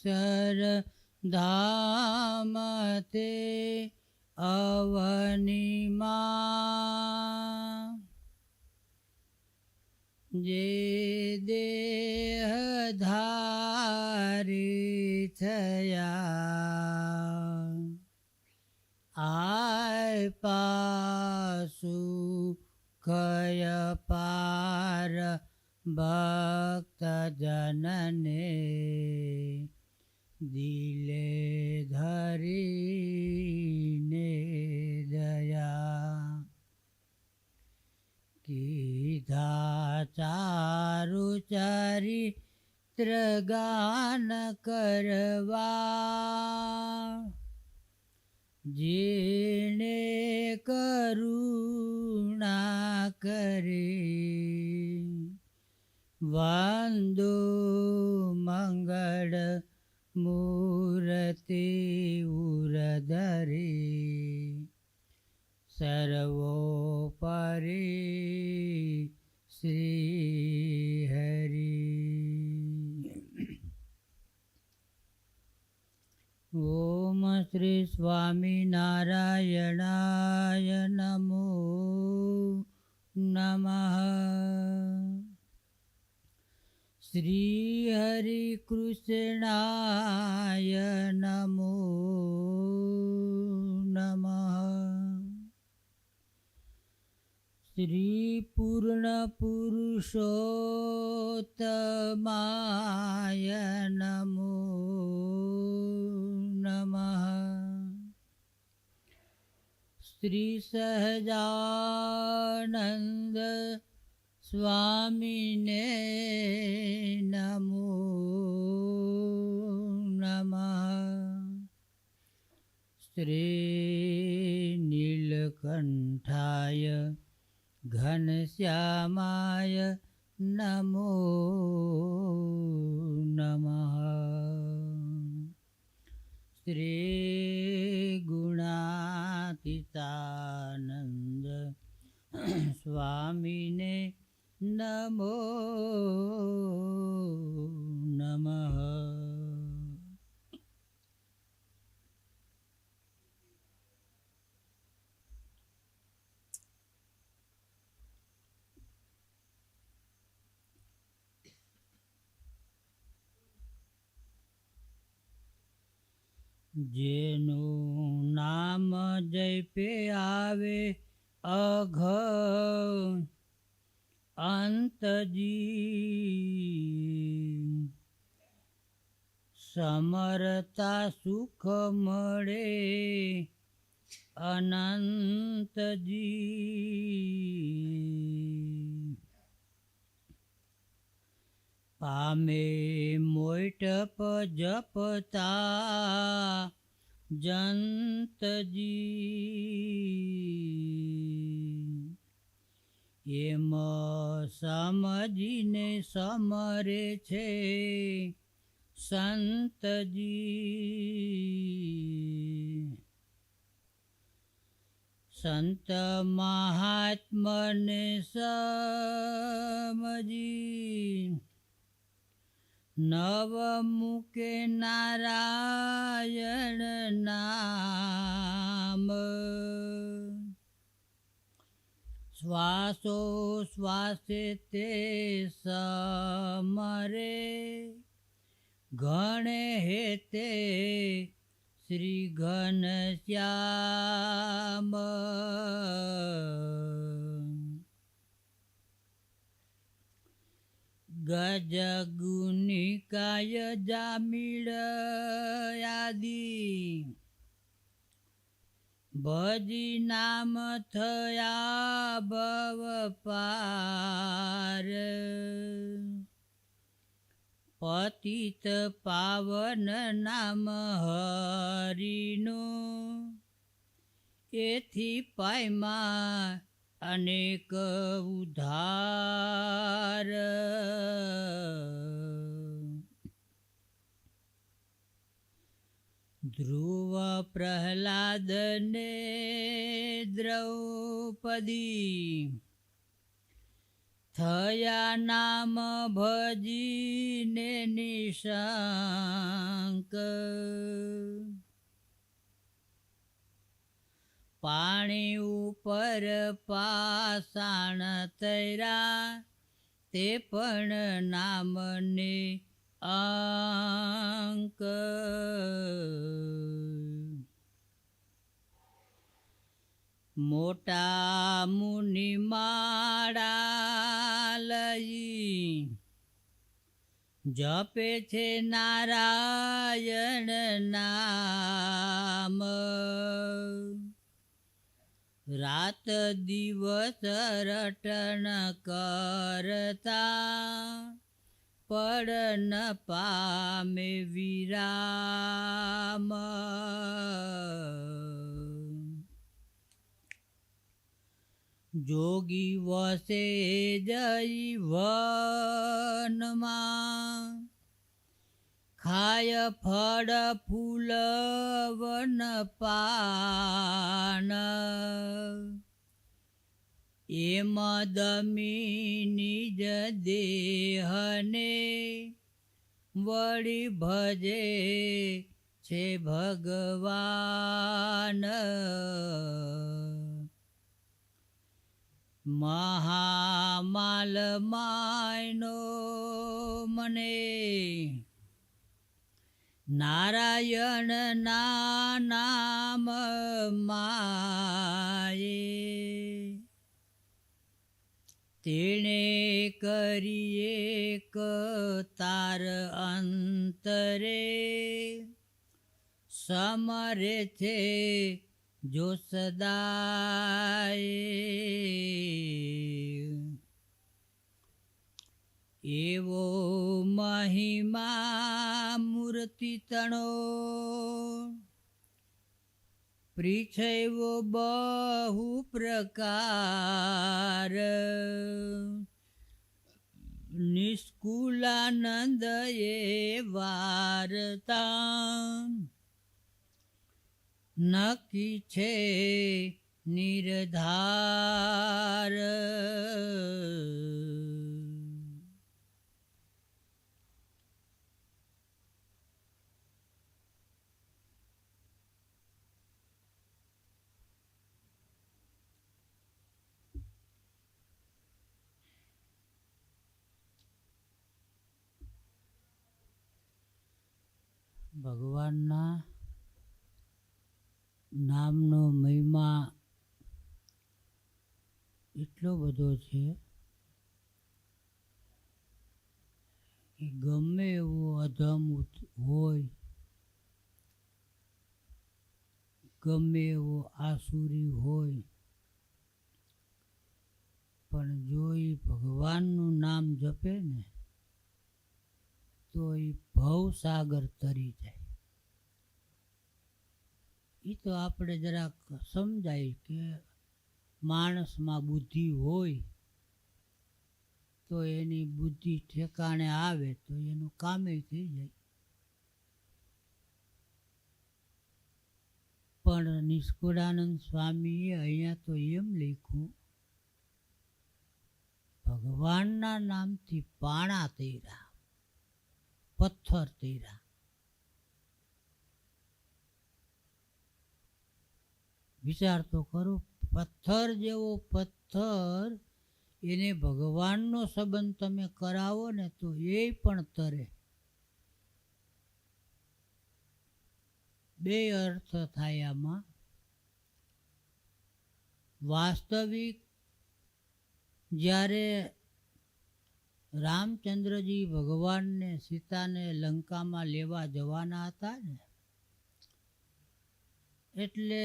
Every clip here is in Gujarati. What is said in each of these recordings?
અક્ષર ધામ તે અવનિમાં જે દેહ ધારી થયા આય પાસુ કય પાર ભક્ત જનને દિલે ધરીને દયા કીધા ચારુ ચારી ત્રગાન કરવા જેને કરુણા કરી વાંદો મંગળ મૂર્તિ ઉરધરી સર્વોપરી શ્રી હરિ ઓમ શ્રી સ્વામિનારાયણાય નમો નમઃ શ્રી હરિ કૃષ્ણાય નમો નમઃ. શ્રી પૂર્ણ પુરુષોત્તમાય નમો નમઃ. શ્રી સહજાનંદ स्वामिने नमो नमः स्त्री घनश्यामाय नमो नमः श्रीगुणातितानन्द स्वामिने ગુણાતીતાનંદ સ્વામીને નમો નમઃ જેનું નામ જપે આવે અઘ અંતજી. સમરતા સુખ મળે અનંતજી. પામે મોટપ જપતા જંતજી. એમ સમજીને સમરે છે સંતજી. સંત મહાત્મને સમજી. નવ મુકે નારાયણ નામ. શ્વાસો શ્વાસે તે સમરે. ગણે હેતે શ્રી ઘનશ્યામ ગજગુનિકાય જામીળ આદિ ભજી નામ થયા ભવ પાર. પતિત પાવન નામ હરિનું. એથી પાયમાં અનેક ઉધાર. ધ્રુવ પ્રહલાદને દ્રૌપદી થયા નામ ભજીને નિશંક. પાણી ઉપર પાષાણ તૈરા તે પણ નામને અંક. મોટા મુનિ માળા લઈ જપે છે નારાયણ નામ. રાત દિવસ રટણ કરતા પડ ન પામે વિરામ. જોગી વસે જઈ વનમાં. ખાય ફળ ફૂલ વન પાન. એમ નિજ દેહને વળી ભજે છે ભગવાન. મહામાલ માયનો મને નારાયણ ના નામ માયે તેણે કરીએ તાર અંતરે. સમરે છે જો સદાય. એવો મહિમા મૂર્તિ તણો. પ્રીછૈવો બહુ પ્રકાર. નિષ્કુલાનંદ એ વાર્તા નકી છે નિર્ધાર. ભગવાનના નામનો મહિમા એટલો બધો છે કે ગમે એવો અધમ હોય, ગમે એવો આસુરી હોય, પણ જો એ ભગવાનનું નામ જપે ને, તો એ ભવસાગર તરી જાય. એ તો આપણે જરાક સમજાય કે માણસમાં બુદ્ધિ હોય તો એની બુદ્ધિ ઠેકાણે આવે તો એનું કામે થઈ જાય. પણ નિષ્કુળાનંદ સ્વામીએ અહીંયા તો એમ લખ્યું, ભગવાનના નામથી પાણા તૈરા, પથ્થર તૈરા વિચાર તો કરો પથ્થર જેવો પથ્થર એને ભગવાનનો સંબંધ તમે કરાવો ને તો એ પણ તરે. બે અર્થ થાય આમાં. વાસ્તવિક જ્યારે રામચંદ્રજી ભગવાનને સીતાને લંકામાં લેવા જવાના હતા ને, એટલે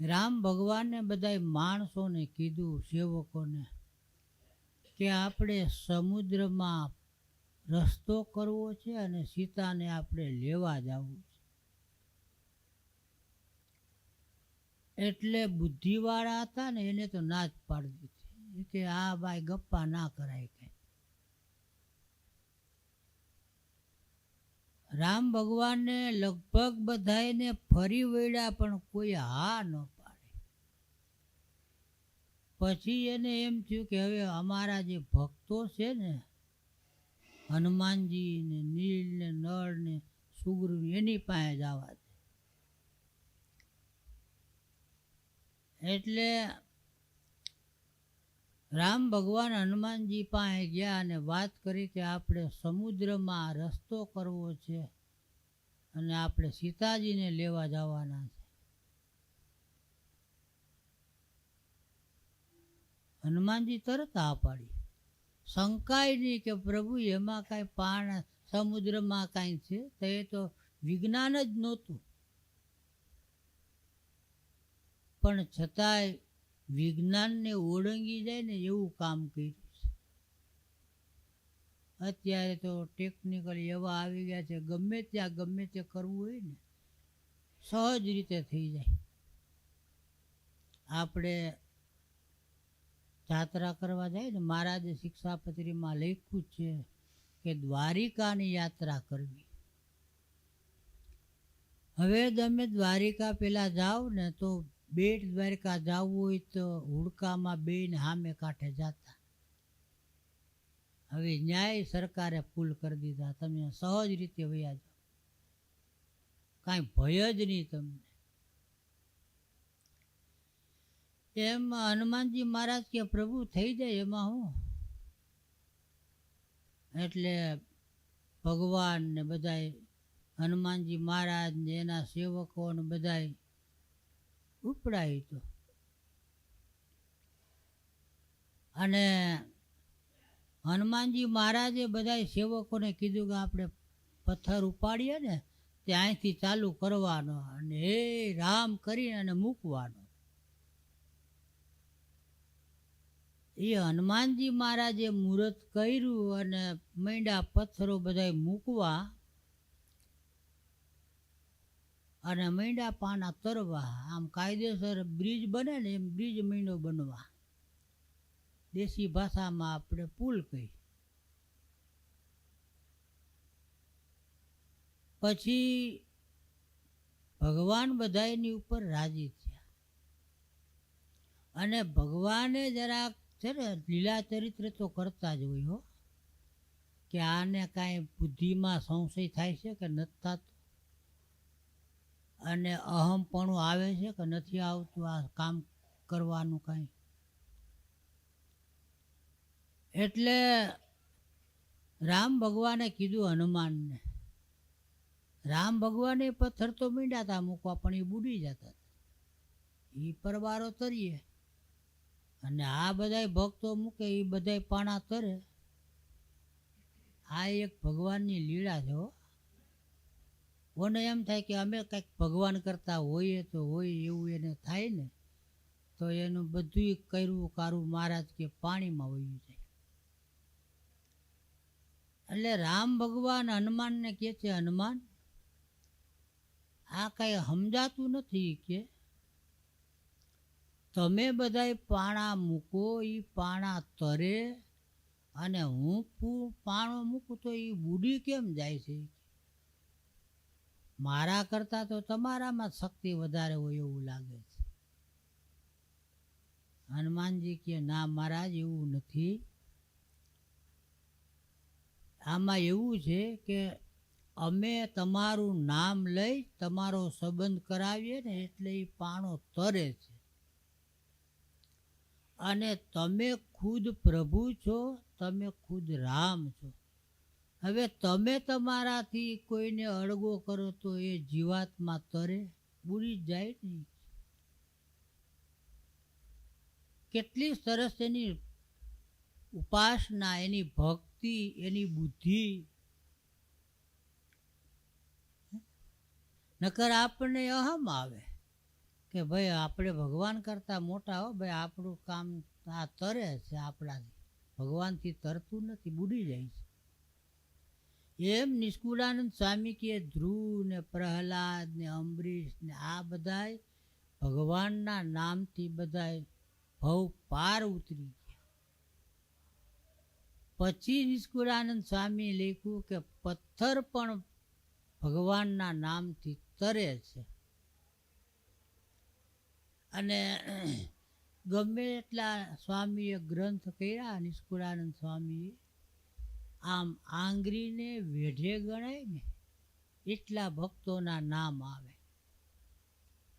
રામ ભગવાને બધાય માણસોને કીધું, સેવકોને, કે આપણે સમુદ્રમાં રસ્તો કરવો છે અને સીતાને આપણે લેવા જવું છે. એટલે બુદ્ધિવાળા હતા ને એને તો ના જ પાડી દીધી. કે, આ ભાઈ ગપ્પા ના કરાય કે રામ ભગવાનને લગભગ બધાને ફરી વળ્યા, પણ કોઈ હા ન પાડે. પછી એને એમ થયું કે હવે અમારા જે ભક્તો છે ને હનુમાનજી ને નીલ ને નળ ને એની પાસે જવા દે. એટલે રામ ભગવાન હનુમાનજી પાસે ગયા અને વાત કરી કે આપણે સમુદ્રમાં રસ્તો કરવો છે અને આપણે સીતાજીને લેવા જવાના છે. હનુમાનજી તરત આ પાડી. શંકાય નહીં કે પ્રભુ, એમાં કાંઈ પાણ સમુદ્રમાં કાંઈ છે? તો એ તો વિજ્ઞાન જ નહોતું. પણ છતાંય વિજ્ઞાનને ઓળંગી જાય ને એવું કામ કર્યું છે. અત્યારે તો ટેકનિકલ એવા આવી ગયા છે, ગમે ત્યાં ગમે તે કરવું હોય ને, સહજ રીતે થઈ જાય. આપણે જાત્રા કરવા જાય ને, મહારાજે શિક્ષાપત્રીમાં લખ્યું છે કે દ્વારિકાની યાત્રા કરવી. હવે તમે દ્વારિકા પેલા જાઓ ને તો બેટ દ્વારકા જવું હોય તો હુડકામાં બેન સામે કાંઠે જતા. હવે ન્યાય સરકારે પુલ કરી દીધા. તમે સહજ રીતે વયા જાઓ. કાંઈ ભય જ નહીં તમને. એમ હનુમાનજી મહારાજ કે પ્રભુ થઈ જાય એમાં હું? એટલે ભગવાન ને બધાય હનુમાનજી મહારાજ ને એના સેવકો ને બધાય ઉપડાય હતું. અને હનુમાનજી મહારાજે બધા સેવકોને કીધું કે આપણે પથ્થર ઉપાડીએ ને ત્યાંથી ચાલુ કરવાનો અને હે રામ કરીને અને મૂકવાનો. એ હનુમાનજી મહારાજે મુહૂર્ત કર્યું અને મૈંડા પથ્થરો બધા મૂકવા અને મીંડા પાના તરવા. આમ કાયદેસર બ્રિજ બને ને એમ બ્રિજ મીંડો બનવા. દેશી ભાષામાં આપણે પુલ કહી પછી ભગવાન બધાની ઉપર રાજી થયા. અને ભગવાને જરાક છે ને લીલા ચરિત્ર તો કરતા જ હોય હો, કે આને કાંઈ બુદ્ધિમાં સંશય થાય છે કે નથી થતું? અને અહમપણું આવે છે કે નથી આવતું આ કામ કરવાનું કંઈ? એટલે રામ ભગવાને કીધું હનુમાનને, રામ ભગવાને પથ્થર તો મીંડા હતા મૂકવા, પણ એ બુડી જતા એ પરવારો તરીએ. અને આ બધાય ભક્તો મૂકે એ બધાય પાણા તરે. આ એક ભગવાનની લીલા છે ઓને એમ થાય કે અમે કંઈક ભગવાન કરતા હોઈએ તો હોય એવું એને થાય ને, તો એનું બધું કર્યું કારું મહારાજ કે પાણીમાં વયું જાય. એટલે રામ ભગવાન હનુમાનને કહે છે, હનુમાન, આ કાંઈ સમજાતું નથી કે તમે બધાય પાણા મૂકો એ પાણા તરે અને હું પાણો મૂકું તો એ બુડી કેમ જાય છે? મારા કરતાં તો તમારામાં શક્તિ વધારે હોય એવું લાગે છે. હનુમાનજી કે ના મહારાજ, એવું નથી. આમાં એવું છે કે અમે તમારું નામ લઈ તમારો સંબંધ કરાવીએ ને એટલે એ પાણો તરે છે. અને તમે ખુદ પ્રભુ છો, તમે ખુદ રામ છો. હવે તમે તમારાથી કોઈને અળગો કરો તો એ જીવાતમાં તરે, બુરી જાય નહીં. કેટલી સરસ એની ઉપાસના, એની ભક્તિ, એની બુદ્ધિ. નકર આપણને અહમ આવે કે ભાઈ આપણે ભગવાન કરતાં મોટા હો, ભાઈ આપણું કામ આ તરે છે આપણાથી. ભગવાનથી તરતું નથી બુડી જાય છે. એમ નિષ્કુળાનંદ સ્વામી કે ધ્રુવ ને પ્રહલાદ ને અંબરીશ ને આ બધાય ભગવાનના નામથી બધાય ભવ પાર ઉતરી ગયા. પછી નિષ્કુળાનંદ સ્વામી લખ્યું કે પથ્થર પણ ભગવાનના નામથી તરે છે. અને ગમે એટલા સ્વામીએ ગ્રંથ કર્યા, નિષ્કુળાનંદ સ્વામીએ આમ આંગળીને વેઢે ગણાય ને, એટલા ભક્તોના નામ આવે.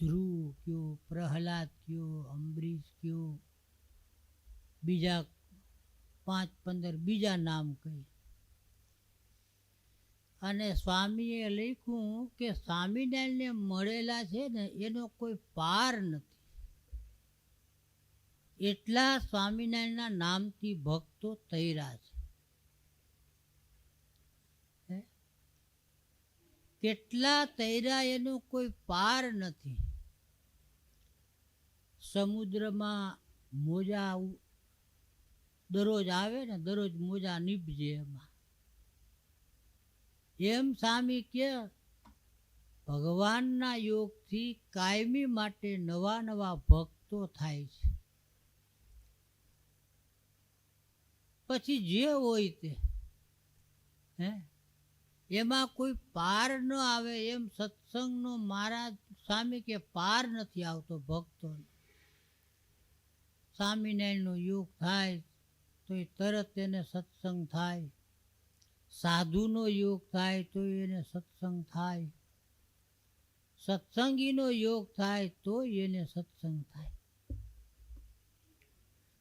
ધ્રુવ કયો, પ્રહલાદ કયો, અંબરીશ કયો, બીજા પાંચ પંદર બીજા નામ કહી અને સ્વામીએ લખ્યું કે સ્વામિનારાયણને મળેલા છે ને, એનો કોઈ પાર નથી. એટલા સ્વામિનારાયણના નામથી ભક્તો તૈરા છે હે? કેટલા તૈરા એનો કોઈ પાર નથી. સમુદ્રમાં મોજા દરરોજ આવે ને દરરોજ મોજા નીપજે એમાં. એમ સ્વામી કે ભગવાનના યોગથી કાયમી માટે નવા નવા ભક્તો થાય છે. પછી જે હોય તે, હે? એમાં કોઈ પાર ન આવે એમ સત્સંગનો મારા સ્વામી કે પાર નથી આવતો ભક્તો સ્વામિનારાયણનો યોગ થાય તો એ તરત એને સત્સંગ થાય. સાધુનો યોગ થાય તો એને સત્સંગ થાય. સત્સંગીનો યોગ થાય તો એને સત્સંગ થાય.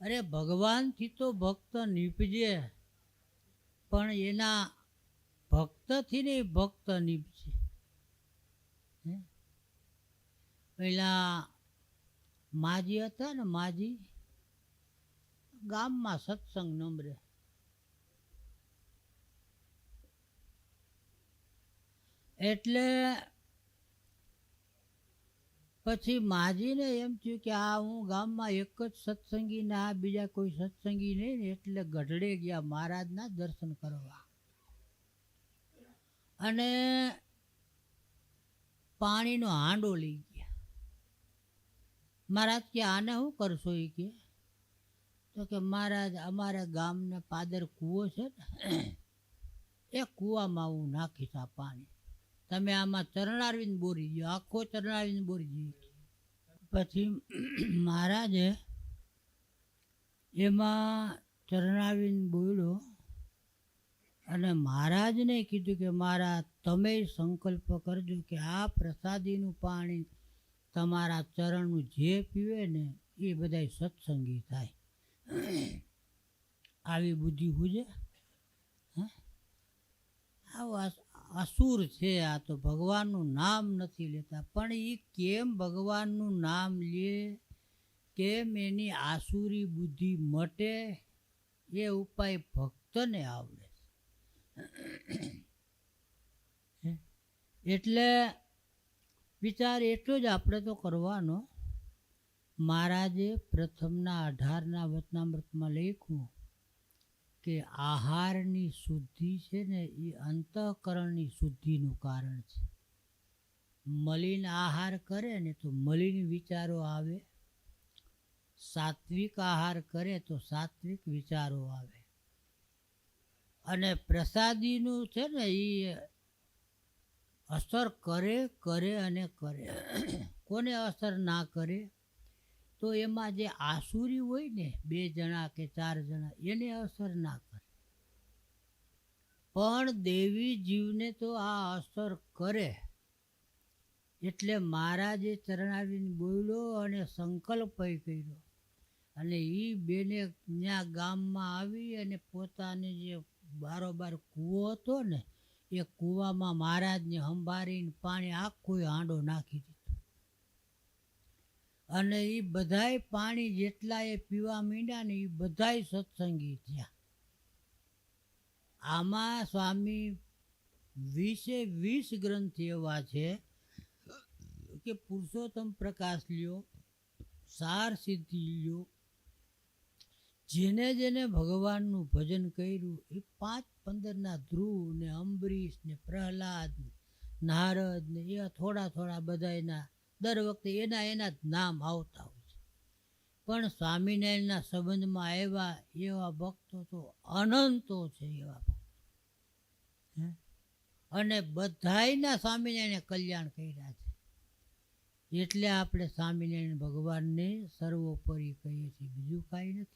અરે ભગવાનથી તો ભક્ત નીપજે, પણ એના ભક્તથી નહીં ભક્ત નીપજે. પહેલાં માજી હતા ને માજી, ગામમાં સત્સંગ નંબરે. એટલે પછી માજીને એમ થયું કે આ હું ગામમાં એક જ સત્સંગી ને બીજા કોઈ સત્સંગી નહીં ને એટલે ગઢડે ગયા મહારાજના દર્શન કરવા. અને પાણીનો હાંડો લઈ ગયા. મહારાજ, કે આને શું કરશો એ કે? તો કે મહારાજ, અમારા ગામને પાદર કૂવો છે ને, એ કૂવામાં હું નાખીશ આ પાણી. તમે આમાં ચરણારવિંદ બોરી દો આખો ચરણારવિંદ બોરી દો પછી મહારાજે એમાં ચરણારવિંદ બોલ્યો અને મહારાજને કીધું કે, મારા, તમે સંકલ્પ કરજો કે આ પ્રસાદીનું પાણી તમારા ચરણનું જે પીવે ને એ બધાય સત્સંગી થાય. આવી બુદ્ધિ હે? આવું અસ- અસુર છે, આ તો ભગવાનનું નામ નથી લેતા. પણ એ કેમ ભગવાનનું નામ લે? કેમ એની આસુરી બુદ્ધિ મટે? એ ઉપાય ભક્તને આવડે? એટલે વિચાર એટલો જ આપણે તો કરવાનો, મહારાજે પ્રથમના અઢારના વચનામૃતમાં લખ્યું કે આહારની શુદ્ધિ છે ને એ અંતઃકરણની શુદ્ધિનું કારણ છે. મલિન આહાર કરે ને તો મલિન વિચારો આવે, સાત્વિક આહાર કરે તો સાત્વિક વિચારો આવે. અને પ્રસાદીનું છે ને એ અસર કરે કરે અને કરે. કોને અસર ના કરે? તો એમાં જે આસુરી હોય ને, બે જણા કે ચાર જણા, એને અસર ના કરે. પણ દેવી જીવને તો આ અસર કરે. એટલે મહારાજે ચરણાવીને બોલ્યો અને સંકલ્પ કર્યો. અને એ બેને ત્યાં ગામમાં આવી અને પોતાને જે બારોબાર કૂવો હતો ને, એ કૂવામાં મહારાજને સંભાળીને પાણી આખું હાંડો નાખી દીધો. અને એ બધાય પાણી જેટલા એ પીવા માંડ્યા ને એ બધાય સત્સંગી થયા. આમાં સ્વામી વીસે વીસ ગ્રંથ એવા છે કે પુરુષોત્તમ પ્રકાશ લ્યો, સાર સિદ્ધિ લ્યો જેને જેને ભગવાનનું ભજન કર્યું, એ પાંચ પંદરના ધ્રુવ ને અંબરીશ ને પ્રહલાદ નારદ ને એવા થોડા થોડા બધાયના દર વખતે એના એના જ નામ આવતા હોય છે. પણ સ્વામિનારાયણના સંબંધમાં આવ્યા એવા ભક્તો તો અનંતો છે એવા ભક્તો? અને બધાયના સ્વામિનારાયણે કલ્યાણ કર્યા છે. એટલે આપણે સ્વામિનારાયણ ભગવાનને સર્વોપરી કહીએ છીએ. બીજું કાંઈ નથી.